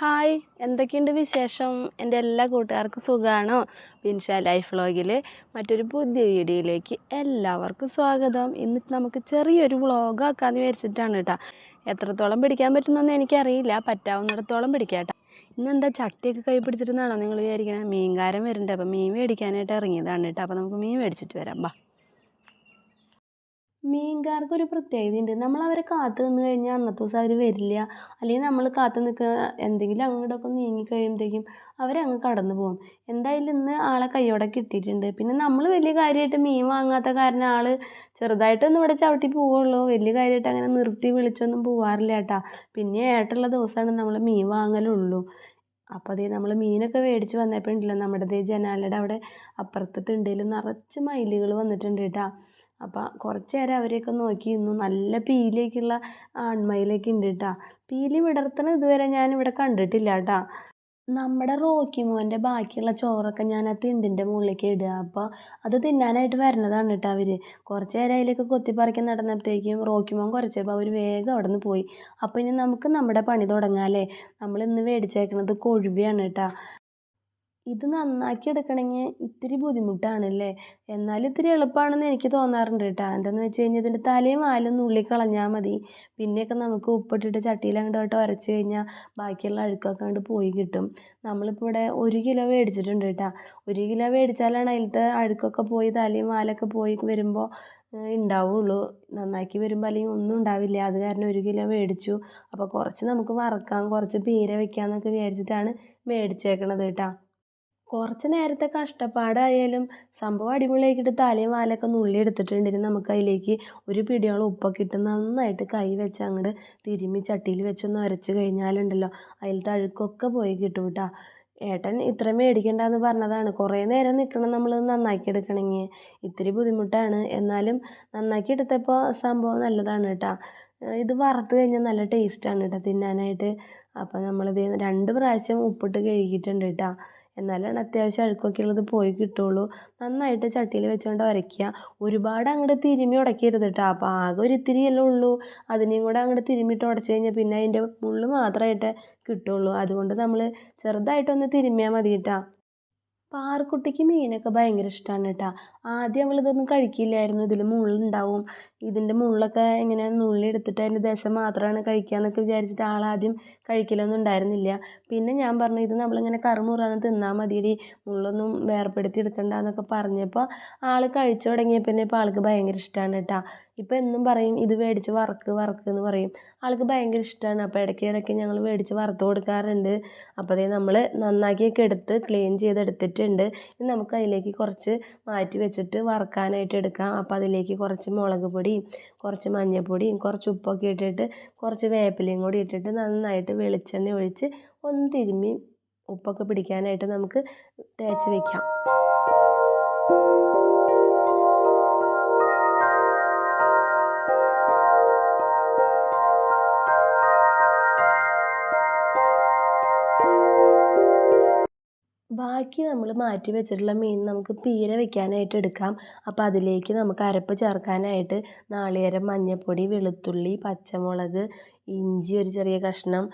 Hi എന്തൊക്കെയുണ്ട് വിശേഷം? എന്റെ എല്ലാ കൂട്ടുകാർക്കും സുഖമാണോ പിൻഷ ലൈഫ് വ്ളോഗിൽ മറ്റൊരു പുതിയ വീഡിയോയിലേക്ക് എല്ലാവർക്കും സ്വാഗതം. ഇന്ന് നമുക്ക് ചെറിയൊരു വ്ളോഗ് ആക്കാമെന്ന് വിചാരിച്ചിട്ടാണ് കേട്ടോ. എത്രത്തോളം പിടിക്കാൻ പറ്റുന്നൊന്നും എനിക്കറിയില്ല. പറ്റാവുന്നിടത്തോളം പിടിക്കാം കേട്ടോ. ഇന്നെന്താ ചട്ടിയൊക്കെ കൈ പിടിച്ചിട്ടുന്നാണോ നിങ്ങൾ വിചാരിക്കണേ? മീൻകാരൻ വരുന്നുണ്ട് അപ്പോൾ മീൻ മേടിക്കാനായിട്ട് ഇറങ്ങിയതാണ് കേട്ടോ. അപ്പോൾ നമുക്ക് മീൻ മേടിച്ചിട്ട് വരാം. ബാ. മീൻകാർക്ക് ഒരു പ്രത്യേകത ഉണ്ട് നമ്മൾ അവരെ കാത്തു നിന്ന് കഴിഞ്ഞാൽ അന്നത്തെ ദിവസം അവർ വരില്ല. അല്ലെങ്കിൽ നമ്മൾ കാത്തു നിൽക്കുക എന്തെങ്കിലും അങ്ങോട്ടൊക്കെ നീങ്ങി കഴിയുമ്പോഴത്തേക്കും അവരങ്ങ് കടന്നു പോകും. എന്തായാലും ഇന്ന് ആളെ കയ്യോടെ കിട്ടിയിട്ടുണ്ട്. പിന്നെ നമ്മൾ വലിയ കാര്യമായിട്ട് മീൻ വാങ്ങാത്ത കാരണം ആൾ ചെറുതായിട്ടൊന്നും ഇവിടെ ചവിട്ടി പോവുള്ളൂ. വലിയ കാര്യമായിട്ട് അങ്ങനെ നിർത്തി വിളിച്ചൊന്നും പോവാറില്ല കേട്ടാ. പിന്നെ ഏട്ടുള്ള ദിവസമാണ് നമ്മൾ മീൻ വാങ്ങലുള്ളൂ. അപ്പോൾ അതേ നമ്മൾ മീനൊക്കെ മേടിച്ച് വന്നപ്പോൾ ഉണ്ടല്ലോ നമ്മുടെ ദേ ജനാലയുടെ അവിടെ അപ്പുറത്തെ തിണ്ടയിൽ നിറച്ച് മയിലുകൾ വന്നിട്ടുണ്ട് കേട്ടോ. അപ്പോൾ കുറച്ച് നേരം അവരെയൊക്കെ നോക്കി നിന്നു. നല്ല പീലിയൊക്കെയുള്ള ആൺമയിലൊക്കെ ഉണ്ട് കേട്ടോ പീലി വിടർത്തണ ഇതുവരെ ഞാൻ ഇവിടെ കണ്ടിട്ടില്ല കേട്ടോ നമ്മുടെ റോക്കി മോന്റെ ബാക്കിയുള്ള ചോറൊക്കെ ഞാൻ ആ തിണ്ടിന്റെ മുകളിലേക്ക് ഇടുക അപ്പോൾ അത് തിന്നാനായിട്ട് വരുന്നതാണ് കേട്ടോ അവർ കുറച്ച് നേരം അതിലേക്ക് കൊത്തിപ്പറിക്കാൻ നടന്നപ്പോഴത്തേക്കും റോക്കി മോൻ കുറച്ചപ്പോൾ അവർ വേഗം അവിടെ നിന്ന് പോയി. അപ്പോൾ ഇനി നമുക്ക് നമ്മുടെ പണി തുടങ്ങാം നമ്മൾ ഇന്ന് മേടിച്ചേക്കണത് കൊഴുവയാണ് കേട്ടോ ഇത് നന്നാക്കി എടുക്കണമെങ്കിൽ ഇത്തിരി ബുദ്ധിമുട്ടാണല്ലേ? എന്നാലും ഇത്തിരി എളുപ്പമാണെന്ന് എനിക്ക് തോന്നാറുണ്ട് കേട്ടോ. എന്താണെന്ന് വെച്ച് കഴിഞ്ഞാൽ ഇതിന്റെ തലയും വാലും നുള്ളി കളഞ്ഞാൽ മതി. പിന്നെയൊക്കെ നമുക്ക് ഉപ്പിട്ടിട്ട് ചട്ടിയിൽ അങ്ങോട്ട് കഴിഞ്ഞാൽ ബാക്കിയുള്ള അഴുക്കൊക്കെ അങ്ങോട്ട് പോയി കിട്ടും. നമ്മളിപ്പോൾ ഇവിടെ ഒരു കിലോ മേടിച്ചിട്ടുണ്ട് കേട്ടോ. ഒരു കിലോ മേടിച്ചാലാണ് അതിലത്തെ അഴുക്കൊക്കെ പോയി തലയും വാലൊക്കെ പോയി വരുമ്പോൾ ഉണ്ടാവുള്ളൂ നന്നാക്കി വരുമ്പോൾ അല്ലെങ്കിൽ ഒന്നും ഉണ്ടാവില്ല. അത് കാരണം ഒരു കിലോ മേടിച്ചു. അപ്പോൾ കുറച്ച് നമുക്ക് വറക്കാം കുറച്ച് പീര വെക്കാമെന്നൊക്കെ വിചാരിച്ചിട്ടാണ് മേടിച്ചേക്കണത് കേട്ടോ. കുറച്ച് നേരത്തെ കഷ്ടപ്പാടായാലും സംഭവം അടിപൊളിയാക്കിയിട്ട് തലയും വാലൊക്കെ നുള്ളി എടുത്തിട്ടുണ്ടെങ്കിൽ നമുക്ക് അതിലേക്ക് ഒരു പിടിയോളം ഉപ്പൊക്കെ ഇട്ട് നന്നായിട്ട് കൈ വെച്ച് അങ്ങോട്ട് തിരുമ്മി ചട്ടിയിൽ വെച്ചൊന്ന് ഉരച്ച് കഴിഞ്ഞാലുണ്ടല്ലോ അതിലത്തെ അഴുക്കൊക്കെ പോയി കിട്ടും കേട്ടോ. ഏട്ടൻ ഇത്ര മേടിക്കണ്ടെന്ന് പറഞ്ഞതാണ്. കുറേ നേരം നിൽക്കണം നമ്മൾ നന്നാക്കി എടുക്കണമെങ്കിൽ. ഇത്തിരി ബുദ്ധിമുട്ടാണ്. എന്നാലും നന്നാക്കി എടുത്തപ്പോൾ സംഭവം നല്ലതാണ് കേട്ടോ. ഇത് വറുത്ത് കഴിഞ്ഞാൽ നല്ല ടേസ്റ്റാണ് കേട്ടോ തിന്നാനായിട്ട്. അപ്പോൾ നമ്മളിത് രണ്ട് പ്രാവശ്യം ഉപ്പിട്ട് കഴുകിയിട്ടുണ്ട് കേട്ടോ. എന്നാലാണ് അത്യാവശ്യം അഴുക്കൊക്കെ ഉള്ളത് പോയി കിട്ടുള്ളൂ. നന്നായിട്ട് ചട്ടിയിൽ വെച്ചുകൊണ്ട് വരയ്ക്കുക. ഒരുപാട് അങ്ങോട്ട് തിരുമ്മി ഉടക്കരുത് കേട്ടോ അപ്പോൾ ആകെ ഒരു ഇത്തിരിയല്ലേ ഉള്ളൂ. അതിനെയും കൂടെ അങ്ങോട്ട് തിരുമ്മിയിട്ട് ഉടച്ച് കഴിഞ്ഞാൽ പിന്നെ അതിന്റെ മുള്ള് മാത്രമായിട്ട് കിട്ടുള്ളൂ. അതുകൊണ്ട് നമ്മൾ ചെറുതായിട്ടൊന്ന് തിരുമ്മിയാൽ മതി കേട്ടോ പാറക്കുട്ടിക്ക് മീനൊക്കെ ഭയങ്കര ഇഷ്ടമാണ് കേട്ടോ ആദ്യം അവൾ ഇതൊന്നും കഴിക്കില്ലായിരുന്നു. ഇതിൽ മുള്ളുണ്ടാവും. ഇതിന്റെ മുള്ളൊക്കെ ഇങ്ങനെ നുള്ളി എടുത്തിട്ട് അതിന്റെ ദശ മാത്രമാണ് കഴിക്കുക എന്നൊക്കെ വിചാരിച്ചിട്ട് ആളാദ്യം കഴിക്കലൊന്നും ഉണ്ടായിരുന്നില്ല. പിന്നെ ഞാൻ പറഞ്ഞു ഇത് നമ്മളിങ്ങനെ കറുമുറാന്ന് തിന്നാൽ മതിയെടി. മുള്ളൊന്നും വേർപെടുത്തി എടുക്കണ്ട എന്നൊക്കെ പറഞ്ഞപ്പോൾ ആൾ കഴിച്ചു തുടങ്ങിയ പിന്നെ ഇപ്പോൾ ആൾക്ക് ഭയങ്കര ഇഷ്ടമാണ് കേട്ടോ ഇപ്പം എന്നും പറയും ഇത് മേടിച്ച് വറക്ക് വറക്ക് എന്ന് പറയും. ആൾക്ക് ഭയങ്കര ഇഷ്ടമാണ് അപ്പോൾ ഇടയ്ക്ക് ഇടയ്ക്ക് ഞങ്ങൾ മേടിച്ച് വറുത്ത് കൊടുക്കാറുണ്ട്. അപ്പോൾ അതേ നമ്മൾ നന്നാക്കിയൊക്കെ എടുത്ത് ക്ലീൻ ചെയ്തെടുത്തിട്ടുണ്ട്. ഇനി നമുക്ക് അതിലേക്ക് കുറച്ച് മാറ്റി വെച്ചിട്ട് വറുക്കാനായിട്ട് എടുക്കാം. അപ്പോൾ അതിലേക്ക് കുറച്ച് മുളക് പൊടിയും കുറച്ച് മഞ്ഞൾപ്പൊടിയും കുറച്ച് ഉപ്പൊക്കെ ഇട്ടിട്ട് കുറച്ച് വേപ്പിലയും കൂടി ഇട്ടിട്ട് നന്നായിട്ട് വെളിച്ചെണ്ണ ഒഴിച്ച് ഒന്ന് തിരുമ്മി ഉപ്പൊക്കെ പിടിക്കാനായിട്ട് നമുക്ക് തേച്ച് വെക്കാം. ബാക്കി നമ്മൾ മാറ്റി വെച്ചിട്ടുള്ള മീൻ നമുക്ക് പീര വെക്കാനായിട്ട് എടുക്കാം. അപ്പോൾ അതിലേക്ക് നമുക്ക് അരപ്പ് ചേർക്കാനായിട്ട് നാളികേരം മഞ്ഞൾപ്പൊടി വെളുത്തുള്ളി പച്ചമുളക് ഇഞ്ചി ഒരു ചെറിയ കഷ്ണം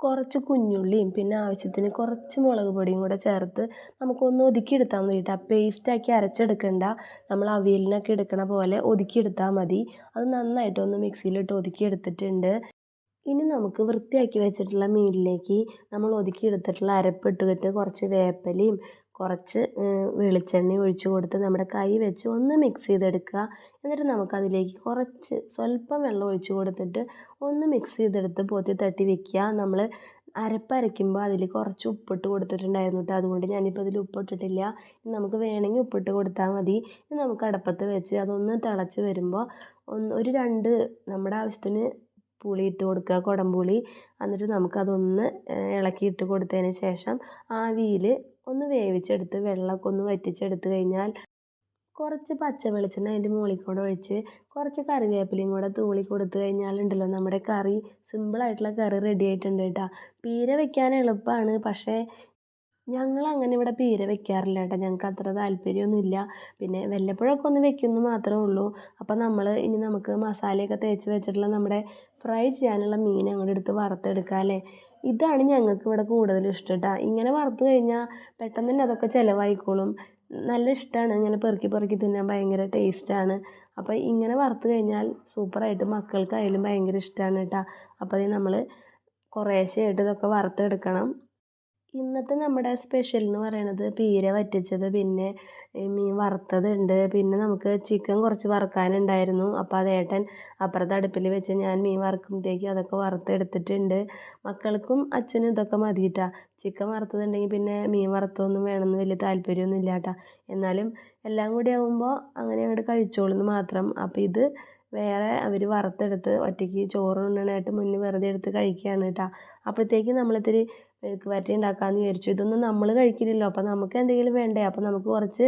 കുറച്ച് കുഞ്ഞുള്ളിയും പിന്നെ ആവശ്യത്തിന് കുറച്ച് മുളക് പൊടിയും കൂടെ ചേർത്ത് നമുക്കൊന്ന് ഒതുക്കിയെടുത്താൽ മതി കേട്ടോ പേസ്റ്റാക്കി അരച്ചെടുക്കണ്ട. നമ്മൾ അവിയലിനൊക്കെ എടുക്കണ പോലെ ഒതുക്കിയെടുത്താൽ മതി. അത് നന്നായിട്ടൊന്ന് മിക്സിയിലിട്ട് ഒതുക്കിയെടുത്തിട്ടുണ്ട്. ഇനി നമുക്ക് വൃത്തിയാക്കി വെച്ചിട്ടുള്ള മീനിലേക്ക് നമ്മൾ ഒതുക്കിയെടുത്തിട്ടുള്ള അരപ്പ് ഇട്ടിട്ട് കുറച്ച് വേപ്പിലയും കുറച്ച് വെളിച്ചെണ്ണയും ഒഴിച്ച് കൊടുത്ത് നമ്മുടെ കൈ വെച്ച് ഒന്ന് മിക്സ് ചെയ്തെടുക്കുക. എന്നിട്ട് നമുക്കതിലേക്ക് കുറച്ച് സ്വല്പം വെള്ളം ഒഴിച്ച് കൊടുത്തിട്ട് ഒന്ന് മിക്സ് ചെയ്തെടുത്ത് പൊത്തി തട്ടി വെക്കുക. നമ്മൾ അരപ്പ് അരയ്ക്കുമ്പോൾ അതിൽ കുറച്ച് ഉപ്പിട്ട് കൊടുത്തിട്ടുണ്ടായിരുന്നു കേട്ടോ അതുകൊണ്ട് ഞാനിപ്പോൾ അതിൽ ഉപ്പിട്ടിട്ടില്ല. നമുക്ക് വേണമെങ്കിൽ ഉപ്പിട്ട് കൊടുത്താൽ മതി. നമുക്ക് അടപ്പത്ത് വെച്ച് അതൊന്ന് തിളച്ച് വരുമ്പോൾ ഒന്ന് ഒരു രണ്ട് നമ്മുടെ ആവശ്യത്തിന് പുളി ഇട്ട് കൊടുക്കുക കുടംപുളി. എന്നിട്ട് നമുക്കതൊന്ന് ഇളക്കി ഇട്ട് കൊടുത്തതിന് ശേഷം ആവിയിൽ ഒന്ന് വേവിച്ചെടുത്ത് വെള്ളമൊക്കെ ഒന്ന് വറ്റിച്ചെടുത്ത് കഴിഞ്ഞാൽ കുറച്ച് പച്ച വെളിച്ചെണ്ണ അതിന്റെ മുകളിൽ കൂടെ ഒഴിച്ച് കുറച്ച് കറിവേപ്പിലയും കൂടെ തൂളി കൊടുത്ത് കഴിഞ്ഞാലുണ്ടല്ലോ നമ്മുടെ കറി സിമ്പിളായിട്ടുള്ള കറി റെഡി ആയിട്ടുണ്ട് കേട്ടോ. പീര വെക്കാൻ എളുപ്പമാണ് പക്ഷേ ഞങ്ങൾ അങ്ങനെ ഇവിടെ പീര വെക്കാറില്ല കേട്ടോ. ഞങ്ങൾക്ക് അത്ര താല്പര്യമൊന്നുമില്ല. പിന്നെ വല്ലപ്പോഴൊക്കെ ഒന്ന് വെക്കുമെന്ന് മാത്രമേ ഉള്ളൂ. അപ്പോൾ നമ്മൾ ഇനി നമുക്ക് മസാലയൊക്കെ തേച്ച് വെച്ചിട്ടുള്ള നമ്മുടെ ഫ്രൈ ചെയ്യാനുള്ള മീൻ അങ്ങോട്ട് എടുത്ത് വറുത്തെടുക്കാം അല്ലേ? ഇതാണ് ഞങ്ങൾക്ക് ഇവിടെ കൂടുതൽ ഇഷ്ടം കേട്ടോ. ഇങ്ങനെ വറുത്ത് കഴിഞ്ഞാൽ പെട്ടെന്ന് തന്നെ അതൊക്കെ ചിലവായിക്കോളും. നല്ല ഇഷ്ടമാണ്. ഇങ്ങനെ പെറുക്കി പെറുക്കി തിന്നാൻ ഭയങ്കര ടേസ്റ്റാണ് അപ്പോൾ ഇങ്ങനെ വറുത്ത് കഴിഞ്ഞാൽ സൂപ്പറായിട്ട് മക്കൾക്കായാലും ഭയങ്കര ഇഷ്ടമാണ് കേട്ടോ. അപ്പോൾ നമ്മൾ കുറേശ്ശെയായിട്ട് ഇതൊക്കെ വറുത്തെടുക്കണം. ഇന്നത്തെ നമ്മുടെ സ്പെഷ്യൽ എന്ന് പറയുന്നത് പീര വറ്റിച്ചത്. പിന്നെ മീൻ വറുത്തതുണ്ട്. പിന്നെ നമുക്ക് ചിക്കൻ കുറച്ച് വറുക്കാനുണ്ടായിരുന്നു. അപ്പോൾ അത് ഏട്ടൻ അപ്പുറത്തെ അടുപ്പിൽ വെച്ച് ഞാൻ മീൻ വറുക്കുമ്പോഴത്തേക്കും അതൊക്കെ വറുത്തെടുത്തിട്ടുണ്ട്. മക്കൾക്കും അച്ഛനും ഇതൊക്കെ മതി കേട്ടോ ചിക്കൻ വറുത്തതുണ്ടെങ്കിൽ പിന്നെ മീൻ വറുത്തതൊന്നും വേണമെന്ന് വലിയ താല്പര്യമൊന്നും ഇല്ല കേട്ടോ എന്നാലും എല്ലാം കൂടി ആകുമ്പോൾ അങ്ങനെ അങ്ങോട്ട് കഴിച്ചോളൂ എന്ന് മാത്രം. അപ്പോൾ ഇത് വേറെ അവർ വറുത്തെടുത്ത് ഒറ്റയ്ക്ക് ചോറ് ഉണ്ണാനായിട്ട് മുന്നേ വെറുതെ എടുത്ത് കഴിക്കുകയാണ് കേട്ടോ അപ്പോഴത്തേക്ക് നമ്മളിത്തിരി മെഴുക്ക് വരട്ടി ഉണ്ടാക്കാമെന്ന് വിചാരിച്ചു. ഇതൊന്നും നമ്മൾ കഴിക്കില്ലല്ലോ. അപ്പോൾ നമുക്ക് എന്തെങ്കിലും വേണ്ടേ? അപ്പോൾ നമുക്ക് കുറച്ച്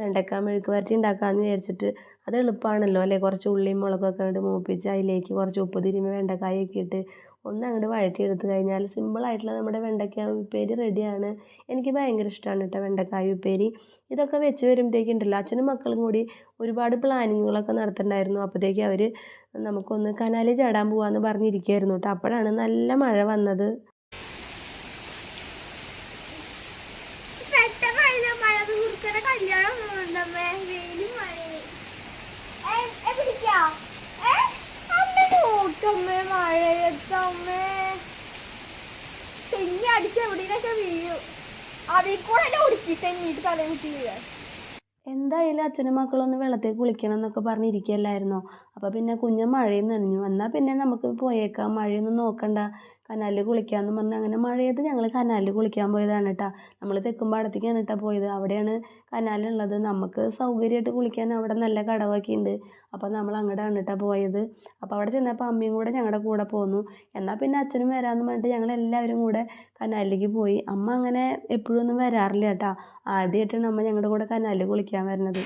വെണ്ടക്ക മെഴുക്ക് വരട്ടി ഉണ്ടാക്കാമെന്ന് വിചാരിച്ചിട്ട് അത് എളുപ്പമാണല്ലോ അല്ലേ? കുറച്ച് ഉള്ളിയും മുളകൊക്കെ അങ്ങോട്ട് മൂപ്പിച്ച് അതിലേക്ക് കുറച്ച് ഉപ്പ് തിരുമ്മി വെണ്ടക്കായൊക്കെ ഇട്ട് ഒന്ന് അങ്ങോട്ട് വഴറ്റിയെടുത്ത് കഴിഞ്ഞാൽ സിമ്പിളായിട്ടുള്ള നമ്മുടെ വെണ്ടയ്ക്ക ഉപ്പേരി റെഡിയാണ് എനിക്ക് ഭയങ്കര ഇഷ്ടമാണ് കേട്ടോ വെണ്ടക്കായ ഉപ്പേരി. ഇതൊക്കെ വെച്ച് വരുമ്പോഴത്തേക്കും ഉണ്ടല്ലോ അച്ഛനും മക്കളും കൂടി ഒരുപാട് പ്ലാനിങ്ങുകളൊക്കെ നടത്തുന്നുണ്ടായിരുന്നു അപ്പോഴത്തേക്ക് അവർ നമുക്കൊന്ന് കനാലിൽ ചാടാൻ പോകാമെന്ന് പറഞ്ഞിരിക്കുകയായിരുന്നു കേട്ടോ അപ്പോഴാണ് നല്ല മഴ വന്നത് പെട്ടെന്ന് മഴ തീർക്കണ കല്യാണം ഉണ്ടമ്മേ വെയിലും മഴയും പിടിക്കാ അമ്മ നോക്കമ്മേ മഴയത്തമ്മേ തെങ്ങി അടിച്ച് എവിടെയൊക്കെ വീഴും. അതിൽ കൂടെ എന്നെ തലമുട്ടി വീഴാൻ. എന്തായാലും അച്ഛനും മക്കളൊന്ന് വെള്ളത്തിൽ കുളിക്കണം എന്നൊക്കെ പറഞ്ഞിരിക്കുകയല്ലായിരുന്നോ? അപ്പോൾ പിന്നെ കുഞ്ഞ് മഴയിൽ നനഞ്ഞു. എന്നാൽ പിന്നെ നമുക്ക് പോയേക്കാം. മഴയൊന്നും നോക്കണ്ട. കനാലിൽ കുളിക്കാമെന്ന് പറഞ്ഞ് അങ്ങനെ മഴയത്ത് ഞങ്ങൾ കനാലിൽ കുളിക്കാൻ പോയതാണ് കേട്ടോ നമ്മൾ തെക്കുംപാടത്തേക്കാണ് കേട്ടോ പോയത്. അവിടെയാണ് കനാലുള്ളത് നമുക്ക് സൗകര്യമായിട്ട് കുളിക്കാൻ അവിടെ നല്ല കടവൊക്കെ ഉണ്ട്. അപ്പോൾ നമ്മൾ അങ്ങോട്ടാണ് കേട്ടോ പോയത്. അപ്പോൾ അവിടെ ചെന്നപ്പോൾ അമ്മയും കൂടെ ഞങ്ങളുടെ കൂടെ പോന്നു. എന്നാൽ പിന്നെ അച്ഛനും വരാമെന്ന് പറഞ്ഞിട്ട് ഞങ്ങൾ എല്ലാവരും കൂടെ കനാലിലേക്ക് പോയി. അമ്മ അങ്ങനെ എപ്പോഴും ഒന്നും വരാറില്ല കേട്ടോ ആദ്യമായിട്ടാണ് അമ്മ ഞങ്ങളുടെ കൂടെ കനാലിൽ കുളിക്കാൻ വരുന്നത്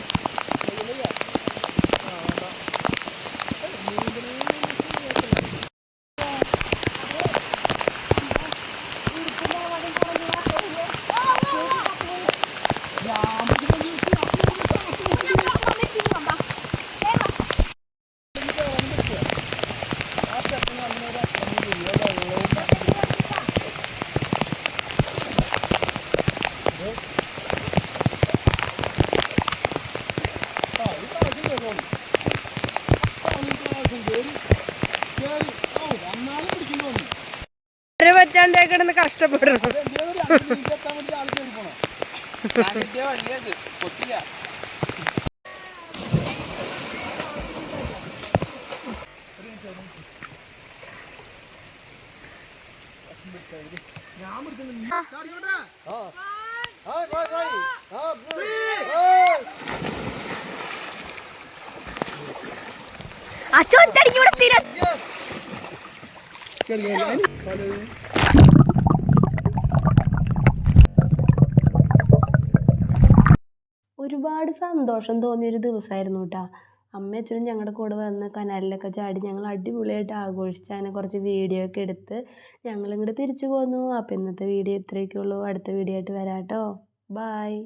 പറ്റാണ്ടേ കിടന്ന് കഷ്ടപ്പെടുന്നു അച്ഛൻ കൂടെ തീരെ ഒരുപാട് സന്തോഷം തോന്നിയൊരു ദിവസമായിരുന്നു കേട്ടോ അമ്മയും അച്ഛനും ഞങ്ങളുടെ കൂടെ വന്ന് കനാലിലൊക്കെ ചാടി ഞങ്ങൾ അടിപൊളിയായിട്ട് ആഘോഷിച്ച് അങ്ങനെ കുറച്ച് വീഡിയോ ഒക്കെ എടുത്ത് ഞങ്ങളിങ്ങോട്ട് തിരിച്ചു പോന്നു. അപ്പോൾ ഇന്നത്തെ വീഡിയോ ഇത്രയൊക്കെ ഉള്ളൂ അടുത്ത വീഡിയോ ആയിട്ട് വരാം കേട്ടോ ബായ്